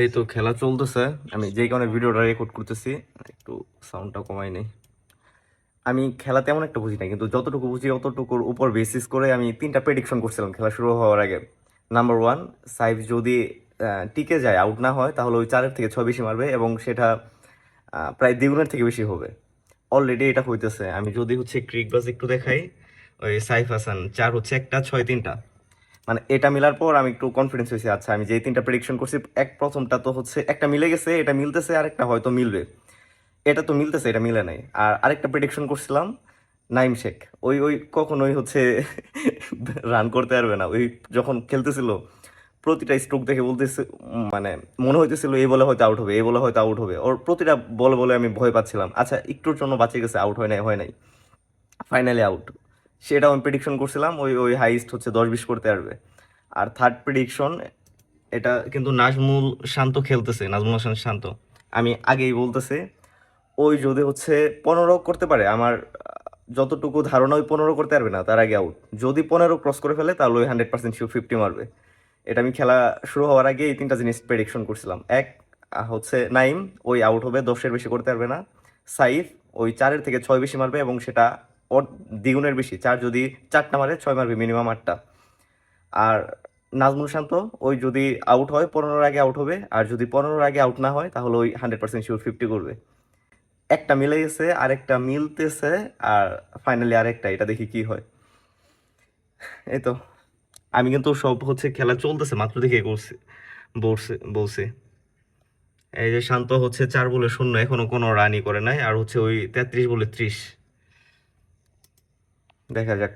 এই তো খেলা চলতেছে। আমি যেই কারণে ভিডিওটা রেকর্ড করতেছি, একটু সাউন্ডটা কমাই নেই। আমি খেলা তেমন একটা বুঝি না, কিন্তু যতটুকু বুঝি অতটুকুর উপর বেসিস করে আমি তিনটা প্রেডিকশন করছিলাম খেলা শুরু হওয়ার আগে। নাম্বার ওয়ান সাইফ যদি টিকে যায় আউট না হয়, তাহলে ওই চারের থেকে ছয় বেশি মারবে এবং সেটা প্রায় দ্বিগুণের থেকে বেশি হবে। অলরেডি এটা হইতেছে। আমি যদি হচ্ছে ক্রিক বাস একটু দেখাই, ওই সাইফ হাসান, চার হচ্ছে একটা, ছয় তিনটা। মানে এটা মিলার পর আমি একটু কনফিডেন্স হয়েছি আচ্ছা আমি যে তিনটা প্রেডিকশন করছি, এক প্রথমটা তো হচ্ছে, একটা মিলে গেছে, এটা মিলতেছে আর একটা হয়তো মিলবে। এটা তো মিলতেছে, এটা মিলে নাই। আর আরেকটা প্রেডিকশন করছিলাম, নাইম শেখ। ওই ওই কখনোই হচ্ছে রান করতে পারবে না। ওই যখন খেলতেছিল, প্রতিটা স্ট্রোক দেখে বলতেছে মানে মনে হইতেছিল, এই বলে হয়তো আউট হবে, এই বলে হয়তো আউট হবে। ওর প্রতিটা বলে বলে আমি ভয় পাচ্ছিলাম। আচ্ছা একটুর জন্য বাঁচিয়ে গেছে আউট হয় নাই হয় নাই। ফাইনালি আউট সেটাও আমি প্রেডিকশন করছিলাম, ওই ওই হাইস্ট হচ্ছে দশ বিশ করতে পারবে আর থার্ড প্রেডিকশন এটা কিন্তু নাজমুল শান্ত খেলতেছে, নাজমুল হাসান শান্ত। আমি আগেই বলতেছে, ওই যদি হচ্ছে পনেরো করতে পারে, আমার, যতটুকু ধারণা ওই পনেরো করতে পারবে না, তার আগে আউট যদি পনেরো ক্রস করে ফেলে, তাহলে ওই হান্ড্রেড পার্সেন্ট শিওর ফিফটি মারবে। এটা আমি খেলা শুরু হওয়ার আগে এই তিনটা জিনিস প্রেডিকশন করছিলাম। এক হচ্ছে নাইম ওই আউট হবে, দশের বেশি করতে পারবে না। সাইফ, ওই চারের থেকে ছয় বেশি মারবে এবং সেটা ওর দ্বিগুণের বেশি, চার যদি চারটা মারে, ছয় মারবে মিনিমাম আটটা। আর নাজমুল শান্ত, ওই যদি আউট হয়, পনেরোর আগে আউট হবে। আর যদি পনেরোর আগে আউট না হয়, তাহলে ওই হান্ড্রেড পার্সেন্ট শিওর ফিফটি করবে। একটা মিলে গেছে, আরেকটা মিলতেছে, আর ফাইনালি আরেকটা, এটা দেখি কি হয়। এই তো। আমি কিন্তু সব হচ্ছে খেলা চলতেছে, মাত্র দেখে করছি, বলছে বলছে। এই যে শান্ত হচ্ছে চার বলে শূন্য, এখনও কোনো রানই করে নাই। আর হচ্ছে ওই তেত্রিশ বলে ত্রিশ। দেখা যাক।